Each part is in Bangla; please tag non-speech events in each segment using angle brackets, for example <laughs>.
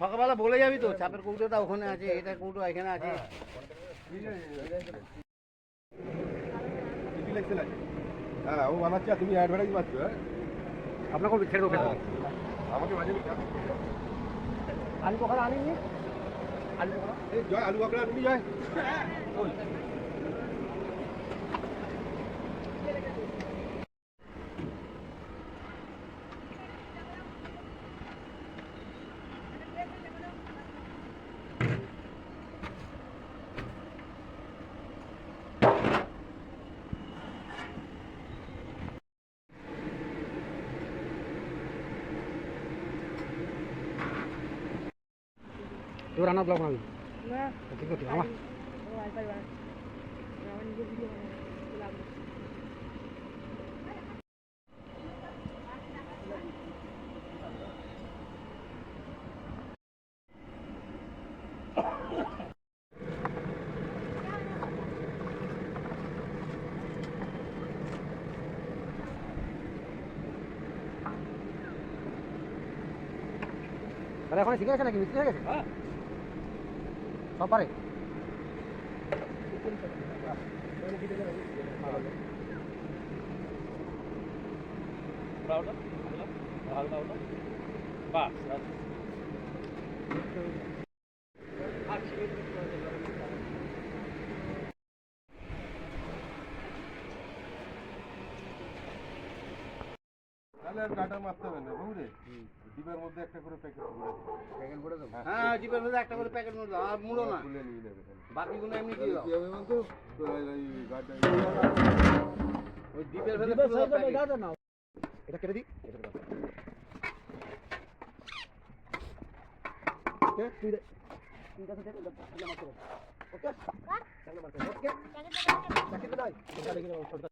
সকালবেলা বলে যাবি তো চাপের কৌটোটা ওখানে আছে এটা কৌটো এখানে আছে। হ্যাঁ ও বানাচ্ছে আর তুমি অ্যাডভার্টাইজ পাচ্ছ হ্যাঁ? ছেড়ে দেবো আমাকে আলু কখন আনিনি আলু কখন এই জয় আলু কখন তুমি জয়। তোর রান্না ব্লগ বানাবি ঠিক আছে আমার তাহলে এখন শিখে গেছে নাকি মিস্ত্রি হয়ে গেছে সব পারে তাহলে আর কাটা মারতে হবে না বুঝলে ডিবের মধ্যে একটা করে প্যাকেট করে প্যাকেট করে দেবো? হ্যাঁ। জিপের মধ্যে একটা করে প্যাকেট মুড়ে আর মুড়ো না। তুলে নিয়ে নেবে বাকিগুলো এমনি কি হবে বলতো? তো এই গাড়িটা ওই ডিপের ভেতরে পুরো প্যাকেট। এটা কেটে দিই। এটা দাও। ওকে তুই দে। তিনটা থেকে তিনটা মারতে হবে ওকে। চাংলা মারতে হবে ওকে। প্যাকেট দাও এটা দেখে নাও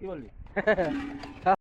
이걸리. <laughs>